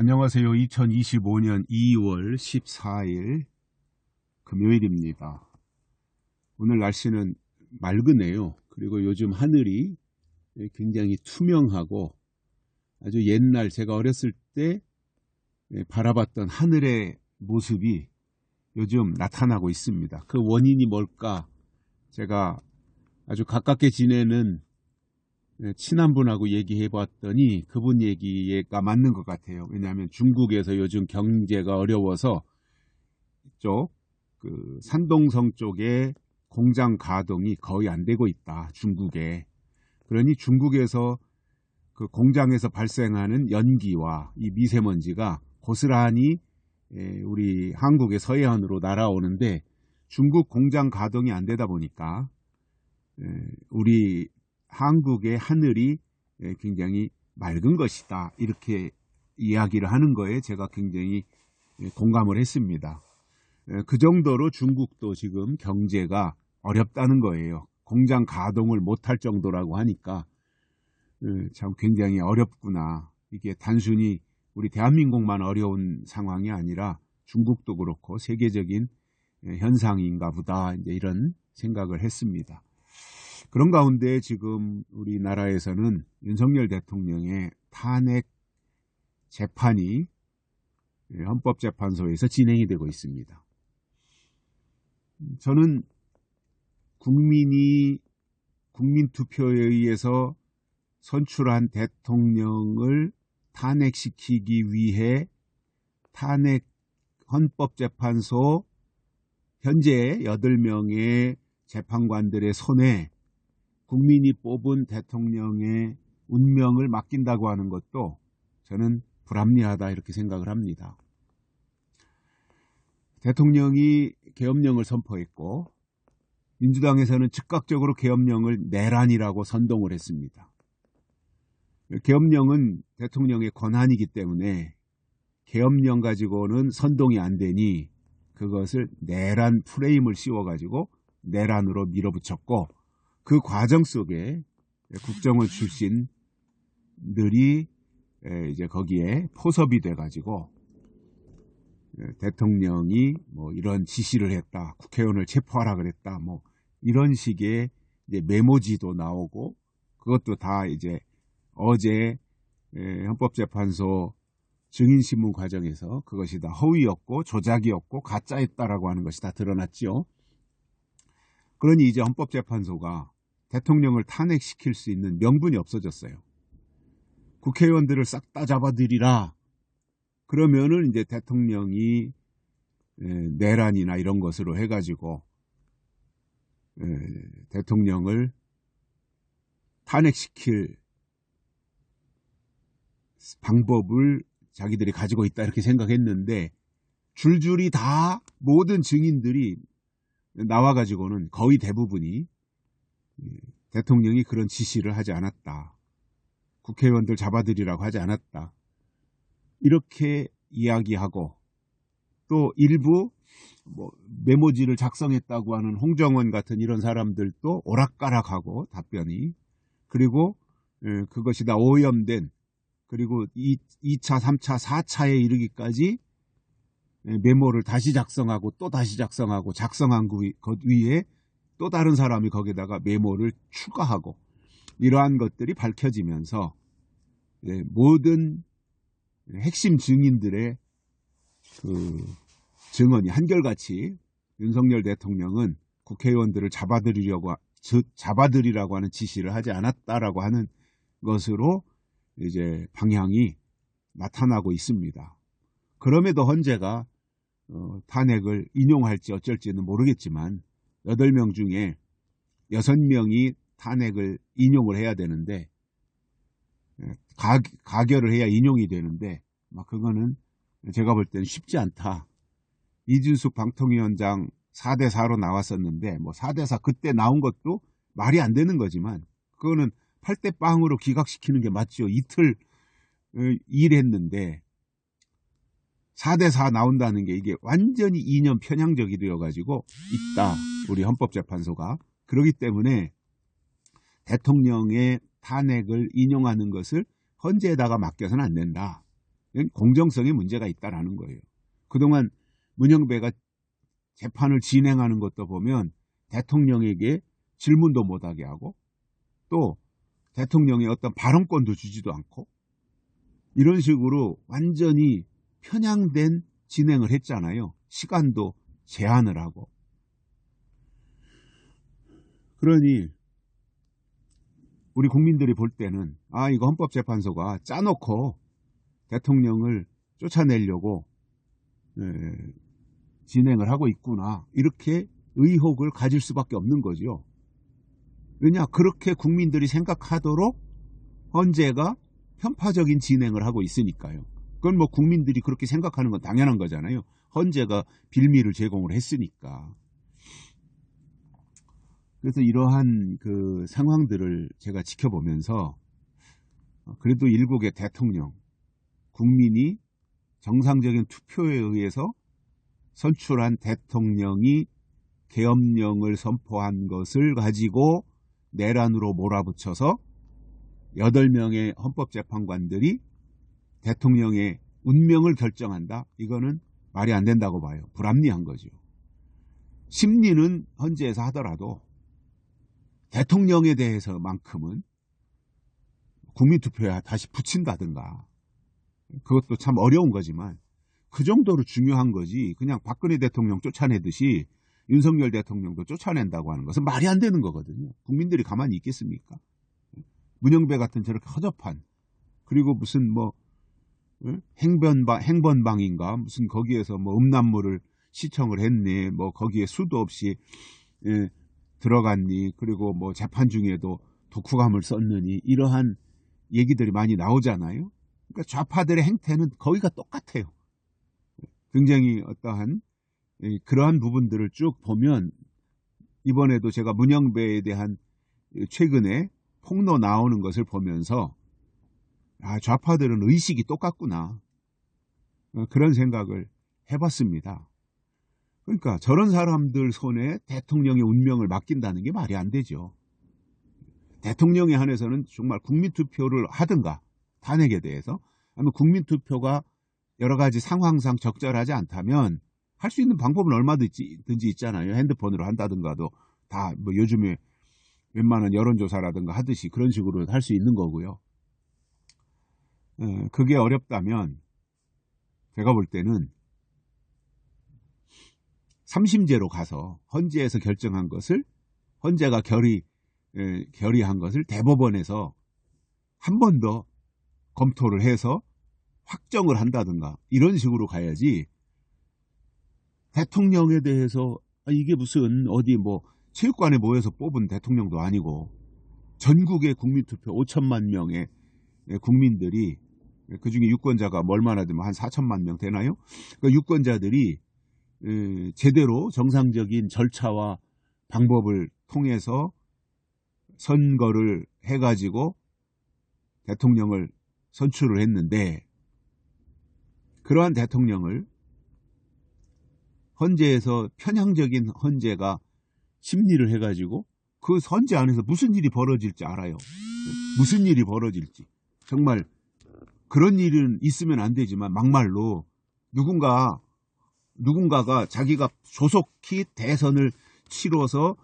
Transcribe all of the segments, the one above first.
안녕하세요. 2025년 2월 14일 금요일입니다. 오늘 날씨는 맑으네요. 그리고 요즘 하늘이 굉장히 투명하고 아주 옛날 제가 어렸을 때 바라봤던 하늘의 모습이 요즘 나타나고 있습니다. 그 원인이 뭘까? 제가 아주 가깝게 지내는 친한 분하고 얘기해 봤더니 그분 얘기가 맞는 것 같아요. 왜냐하면 중국에서 요즘 경제가 어려워서 이쪽 그 산동성 쪽에 공장 가동이 거의 안 되고 있다. 중국에. 그러니 중국에서 그 공장에서 발생하는 연기와 이 미세먼지가 고스란히 우리 한국의 서해안으로 날아오는데 중국 공장 가동이 안 되다 보니까 우리 한국의 하늘이 굉장히 맑은 것이다. 이렇게 이야기를 하는 거에 제가 굉장히 공감을 했습니다. 그 정도로 중국도 지금 경제가 어렵다는 거예요. 공장 가동을 못할 정도라고 하니까 참 굉장가 어렵구나. 이게 단순히 우리 대한민국만 어려운 상황이 아니라 중국도 그렇고 세계적인 현상인가 보다 이제 이런 생각을 했습니다. 그런 가운데 지금 우리나라에서는 윤석열 대통령의 탄핵 재판이 헌법재판소에서 진행이 되고 있습니다. 저는 국민이 국민 투표에 의해서 선출한 대통령을 탄핵시키기 위해 탄핵 헌법재판소 현재 8명의 재판관들의 손에 국민이 뽑은 대통령의 운명을 맡긴다고 하는 것도 저는 불합리하다 이렇게 생각을 합니다. 대통령이 계엄령을 선포했고 민주당에서는 즉각적으로 계엄령을 내란이라고 선동을 했습니다. 계엄령은 대통령의 권한이기 때문에 계엄령 가지고는 선동이 안 되니 그것을 내란 프레임을 씌워가지고 내란으로 밀어붙였고 그 과정 속에 국정원 출신들이 이제 거기에 포섭이 돼가지고 대통령이 뭐 이런 지시를 했다, 국회의원을 체포하라 그랬다, 뭐 이런 식의 메모지도 나오고 그것도 다 이제 어제 헌법재판소 증인신문 과정에서 그것이 다 허위였고 조작이었고 가짜였다라고 하는 것이 다 드러났지요. 그러니 이제 헌법재판소가 대통령을 탄핵시킬 수 있는 명분이 없어졌어요. 국회의원들을 싹 다 잡아들이라. 그러면은 이제 대통령이 내란이나 이런 것으로 해가지고 대통령을 탄핵시킬 방법을 자기들이 가지고 있다 이렇게 생각했는데 줄줄이 다 모든 증인들이 나와가지고는 거의 대부분이 대통령이 그런 지시를 하지 않았다. 국회의원들 잡아들이라고 하지 않았다. 이렇게 이야기하고 또 일부 뭐 메모지를 작성했다고 하는 홍정원 같은 이런 사람들도 오락가락하고 답변이 그리고 그것이 다 오염된 그리고 2차, 3차, 4차에 이르기까지 메모를 다시 작성하고 또 다시 작성하고 작성한 것 위에 또 다른 사람이 거기다가 메모를 추가하고 이러한 것들이 밝혀지면서 네, 모든 핵심 증인들의 그 증언이 한결같이 윤석열 대통령은 국회의원들을 잡아들이려고 잡아들이라고 하는 지시를 하지 않았다라고 하는 것으로 이제 방향이 나타나고 있습니다. 그럼에도 헌재가 어, 탄핵을 인용할지 어쩔지는 모르겠지만 8명 중에 6명이 탄핵을 인용을 해야 되는데 예, 가, 가결을 해야 인용이 되는데 막 그거는 제가 볼 때는 쉽지 않다. 이준숙 방통위원장 4대4로 나왔었는데 뭐 4대4 그때 나온 것도 말이 안 되는 거지만 그거는 8대 빵으로 기각시키는 게 맞죠. 이틀 어, 일했는데 4대4 나온다는 게 이게 완전히 이념 편향적이 되어 가지고 있다. 우리 헌법재판소가. 그러기 때문에 대통령의 탄핵을 인용하는 것을 헌재에다가 맡겨서는 안 된다. 공정성에 문제가 있다라는 거예요. 그동안 문영배가 재판을 진행하는 것도 보면 대통령에게 질문도 못하게 하고 또 대통령의 어떤 발언권도 주지도 않고 이런 식으로 완전히 편향된 진행을 했잖아요. 시간도 제한을 하고. 그러니 우리 국민들이 볼 때는 아 이거 헌법재판소가 짜놓고 대통령을 쫓아내려고 에, 진행을 하고 있구나 이렇게 의혹을 가질 수밖에 없는 거죠. 왜냐 그렇게 국민들이 생각하도록 헌재가 편파적인 진행을 하고 있으니까요. 그건 뭐 국민들이 그렇게 생각하는 건 당연한 거잖아요. 헌재가 빌미를 제공을 했으니까. 그래서 이러한 그 상황들을 제가 지켜보면서 어, 그래도 일국의 대통령, 국민이 정상적인 투표에 의해서 선출한 대통령이 계엄령을 선포한 것을 가지고 내란으로 몰아붙여서 8명의 헌법재판관들이 대통령의 운명을 결정한다? 이거는 말이 안 된다고 봐요. 불합리한 거죠. 심리는 헌재에서 하더라도 대통령에 대해서만큼은 국민투표에 다시 붙인다든가 그것도 참 어려운 거지만 그 정도로 중요한 거지 그냥 박근혜 대통령 쫓아내듯이 윤석열 대통령도 쫓아낸다고 하는 것은 말이 안 되는 거거든요. 국민들이 가만히 있겠습니까? 문영배 같은 저렇게 허접한 그리고 무슨 뭐 응? 행변방 행번방인가 무슨 거기에서 뭐 음란물을 시청을 했네 뭐 거기에 수도 없이 예, 들어갔니 그리고 뭐 재판 중에도 독후감을 썼느니 이러한 얘기들이 많이 나오잖아요. 그러니까 좌파들의 행태는 거기가 똑같아요. 굉장히 어떠한 예, 그러한 부분들을 쭉 보면 이번에도 제가 문영배에 대한 최근에 폭로 나오는 것을 보면서 아 좌파들은 의식이 똑같구나 어, 그런 생각을 해봤습니다. 그러니까 저런 사람들 손에 대통령의 운명을 맡긴다는 게 말이 안 되죠. 대통령에 한해서는 정말 국민투표를 하든가 탄핵에 대해서 아니면 국민투표가 여러 가지 상황상 적절하지 않다면 할 수 있는 방법은 얼마든지 있잖아요. 핸드폰으로 한다든가도 다 뭐 요즘에 웬만한 여론조사라든가 하듯이 그런 식으로 할 수 있는 거고요. 에, 그게 어렵다면 제가 볼 때는 삼심제로 가서 헌재에서 결정한 것을 헌재가 결의 에, 결의한 것을 대법원에서 한 번 더 검토를 해서 확정을 한다든가 이런 식으로 가야지 대통령에 대해서 아, 이게 무슨 어디 뭐 체육관에 모여서 뽑은 대통령도 아니고 전국의 국민투표 5천만 명의 국민들이 그 중에 유권자가 얼마나 되면 한 4천만 명 되나요? 그 유권자들이 제대로 정상적인 절차와 방법을 통해서 선거를 해가지고 대통령을 선출을 했는데 그러한 대통령을 헌재에서 편향적인 헌재가 심리를 해가지고 그 헌재 안에서 무슨 일이 벌어질지 알아요. 무슨 일이 벌어질지. 정말 그런 일은 있으면 안 되지만 막말로 누군가 누군가가 자기가 조속히 대선을 치러서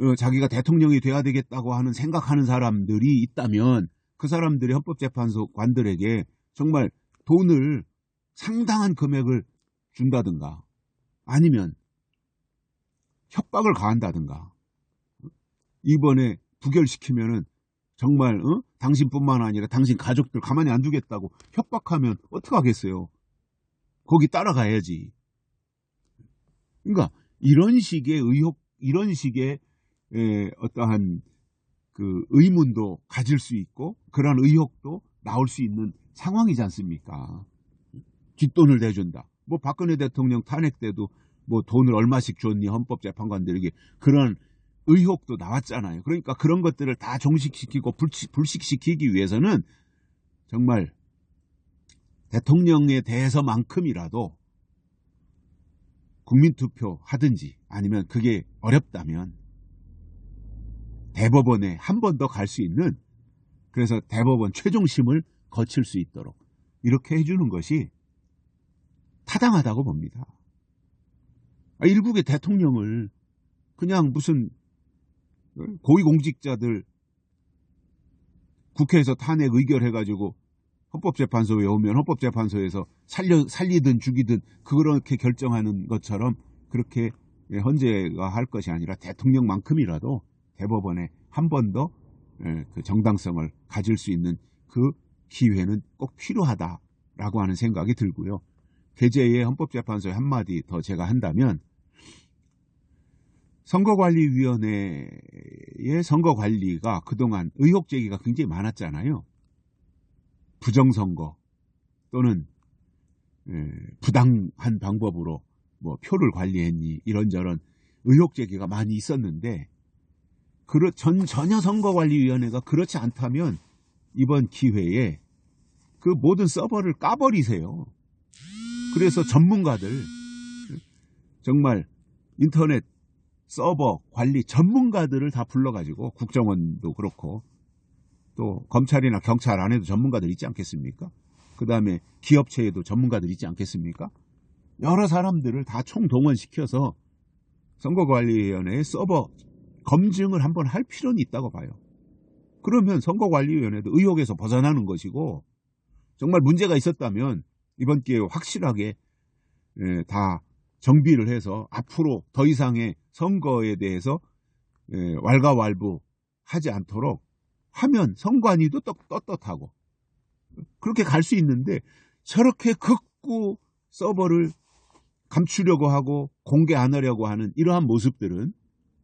어, 자기가 대통령이 돼야 되겠다고 하는 생각하는 사람들이 있다면 그 사람들이 헌법재판소 관들에게 정말 돈을 상당한 금액을 준다든가 아니면 협박을 가한다든가 이번에 부결시키면은 정말 어? 당신뿐만 아니라 당신 가족들 가만히 안 두겠다고 협박하면 어떡하겠어요 거기 따라가야지 그러니까 이런 식의 의혹 이런 식의 에, 어떠한 그 의문도 가질 수 있고 그런 의혹도 나올 수 있는 상황이지 않습니까 뒷돈을 내준다 뭐 박근혜 대통령 탄핵 때도 뭐 돈을 얼마씩 줬니 헌법재판관들에게 그런 의혹도 나왔잖아요. 그러니까 그런 것들을 다 종식시키고 불식, 시키기 위해서는 정말 대통령에 대해서만큼이라도 국민투표 하든지 아니면 그게 어렵다면 대법원에 한 번 더 갈 수 있는 그래서 대법원 최종심을 거칠 수 있도록 이렇게 해주는 것이 타당하다고 봅니다. 아, 일국의 대통령을 그냥 무슨 고위공직자들 국회에서 탄핵 의결해가지고 헌법재판소에 오면 헌법재판소에서 살려, 살리든 죽이든 그렇게 결정하는 것처럼 그렇게 헌재가 할 것이 아니라 대통령만큼이라도 대법원에 한 번더 예, 그 정당성을 가질 수 있는 그 기회는 꼭 필요하다라고 하는 생각이 들고요. 개재의 헌법재판소에 한마디 더 제가 한다면 선거관리위원회의 선거관리가 그동안 의혹 제기가 굉장히 많았잖아요. 부정선거 또는 예, 부당한 방법으로 뭐 표를 관리했니 이런저런 의혹 제기가 많이 있었는데 전, 전혀 선거관리위원회가 그렇지 않다면 이번 기회에 그 모든 서버를 까버리세요. 그래서 전문가들 정말 인터넷 서버 관리 전문가들을 다 불러가지고 국정원도 그렇고 또 검찰이나 경찰 안에도 전문가들 있지 않겠습니까? 그 다음에 기업체에도 전문가들 있지 않겠습니까? 여러 사람들을 다 총동원시켜서 선거관리위원회의 서버 검증을 한번 할 필요는 있다고 봐요. 그러면 선거관리위원회도 의혹에서 벗어나는 것이고 정말 문제가 있었다면 이번 기회에 확실하게 예, 다 정비를 해서 앞으로 더 이상의 선거에 대해서 예, 왈가왈부 하지 않도록 하면 선관위도 떳떳하고 그렇게 갈 수 있는데 저렇게 극구 서버를 감추려고 하고 공개 안 하려고 하는 이러한 모습들은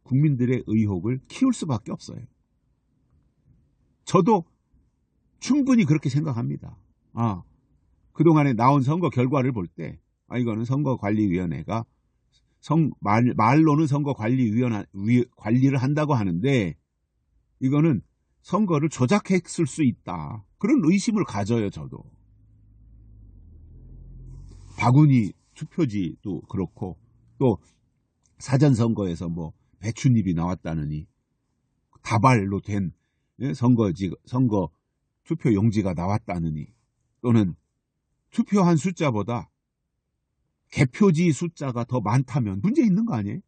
국민들의 의혹을 키울 수밖에 없어요. 저도 충분히 그렇게 생각합니다. 아, 그동안에 나온 선거 결과를 볼 때, 아, 이거는 선거관리위원회가 성, 말, 말로는 선거관리위원, 회 관리를 한다고 하는데, 이거는 선거를 조작했을 수 있다. 그런 의심을 가져요, 저도. 바구니 투표지도 그렇고, 또 사전선거에서 뭐 배춧잎이 나왔다느니 다발로 된 예, 선거지 선거 투표 용지가 나왔다느니 또는 투표한 숫자보다 개표지 숫자가 더 많다면 문제 있는 거 아니에요?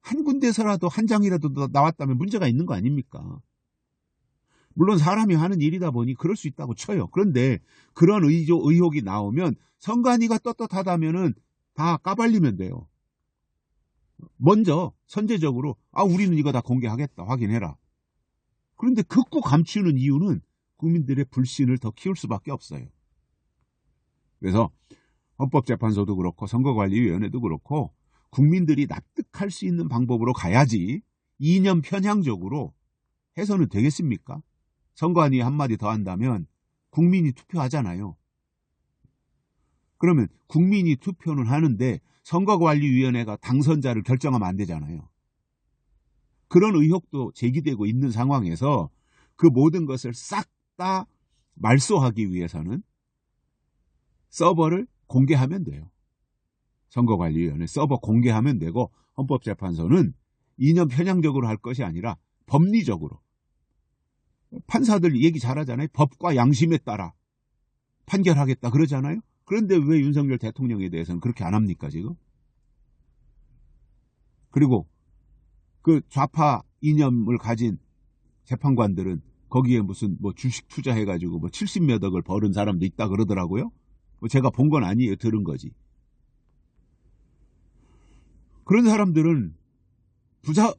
한 군데서라도 한 장이라도 더 나왔다면 문제가 있는 거 아닙니까? 물론 사람이 하는 일이다 보니 그럴 수 있다고 쳐요. 그런데 그런 의조, 의혹이 나오면 선관위가 떳떳하다면은 다 까발리면 돼요. 먼저 선제적으로 아 우리는 이거 다 공개하겠다 확인해라. 그런데 극구 감추는 이유는 국민들의 불신을 더 키울 수밖에 없어요. 그래서 헌법재판소도 그렇고 선거관리위원회도 그렇고 국민들이 납득할 수 있는 방법으로 가야지 이념 편향적으로 해서는 되겠습니까? 선관위 한마디 더 한다면 국민이 투표하잖아요. 그러면 국민이 투표는 하는데 선거관리위원회가 당선자를 결정하면 안 되잖아요. 그런 의혹도 제기되고 있는 상황에서 그 모든 것을 싹 다 말소하기 위해서는 서버를 공개하면 돼요. 선거관리위원회 서버 공개하면 되고 헌법재판소는 이념 편향적으로 할 것이 아니라 법리적으로 판사들 얘기 잘하잖아요. 법과 양심에 따라 판결하겠다 그러잖아요. 그런데 왜 윤석열 대통령에 대해서는 그렇게 안 합니까 지금? 그리고 그 좌파 이념을 가진 재판관들은 거기에 무슨 뭐 주식 투자해가지고 뭐 70몇 억을 벌은 사람도 있다 그러더라고요. 뭐 제가 본 건 아니에요. 들은 거지. 그런 사람들은 부자,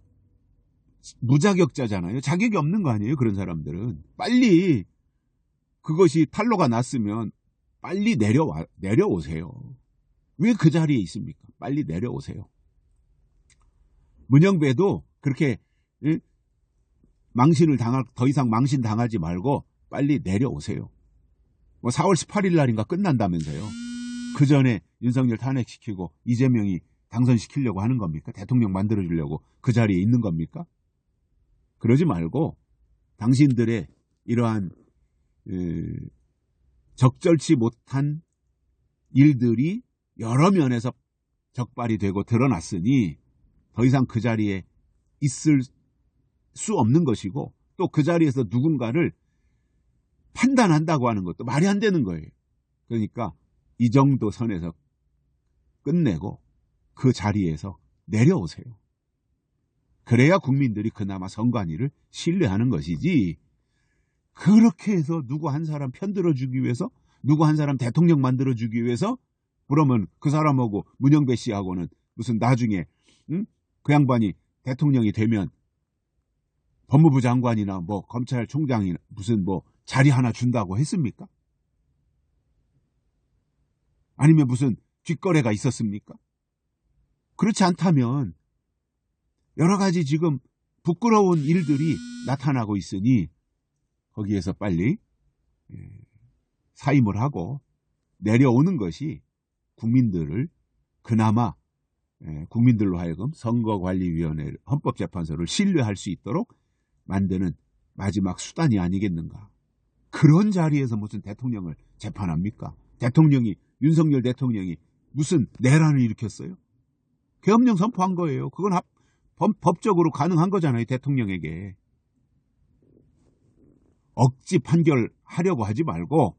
무자격자잖아요. 자격이 없는 거 아니에요. 그런 사람들은. 빨리 그것이 탄로가 났으면 빨리 내려와, 내려오세요. 왜 그 자리에 있습니까? 빨리 내려오세요. 문영배도 그렇게 예? 망신을 당할 더 이상 망신 당하지 말고 빨리 내려오세요. 뭐 4월 18일 날인가 끝난다면서요. 그 전에 윤석열 탄핵시키고 이재명이 당선시키려고 하는 겁니까? 대통령 만들어주려고 그 자리에 있는 겁니까? 그러지 말고 당신들의 이러한 적절치 못한 일들이 여러 면에서 적발이 되고 드러났으니 더 이상 그 자리에 있을 수 없는 것이고 또 그 자리에서 누군가를 판단한다고 하는 것도 말이 안 되는 거예요. 그러니까 이 정도 선에서 끝내고 그 자리에서 내려오세요. 그래야 국민들이 그나마 선관위를 신뢰하는 것이지 그렇게 해서 누구 한 사람 편들어주기 위해서 누구 한 사람 대통령 만들어주기 위해서 그러면 그 사람하고 문영배 씨하고는 무슨 나중에 응? 그 양반이 대통령이 되면 법무부 장관이나 뭐 검찰총장이나 무슨 뭐 자리 하나 준다고 했습니까? 아니면 무슨 뒷거래가 있었습니까? 그렇지 않다면 여러 가지 지금 부끄러운 일들이 나타나고 있으니 거기에서 빨리 예, 사임을 하고 내려오는 것이 국민들을 그나마 예, 국민들로 하여금 선거관리위원회 헌법재판소를 신뢰할 수 있도록 만드는 마지막 수단이 아니겠는가. 그런 자리에서 무슨 대통령을 재판합니까? 대통령이 윤석열 대통령이 무슨 내란을 일으켰어요? 계엄령 선포한 거예요. 그건 합, 법, 법적으로 가능한 거잖아요. 대통령에게. 억지 판결하려고 하지 말고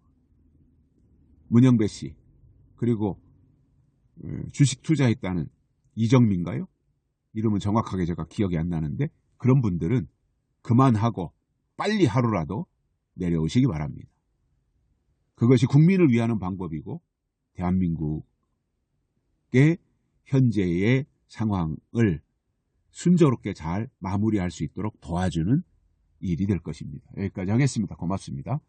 문영배 씨 그리고 어, 주식 투자했다는 이정민가요? 이름은 정확하게 제가 기억이 안 나는데 그런 분들은 그만하고 빨리 하루라도 내려오시기 바랍니다. 그것이 국민을 위하는 방법이고 대한민국의 현재의 상황을 순조롭게 잘 마무리할 수 있도록 도와주는 일이 될 것입니다. 여기까지 하겠습니다. 고맙습니다.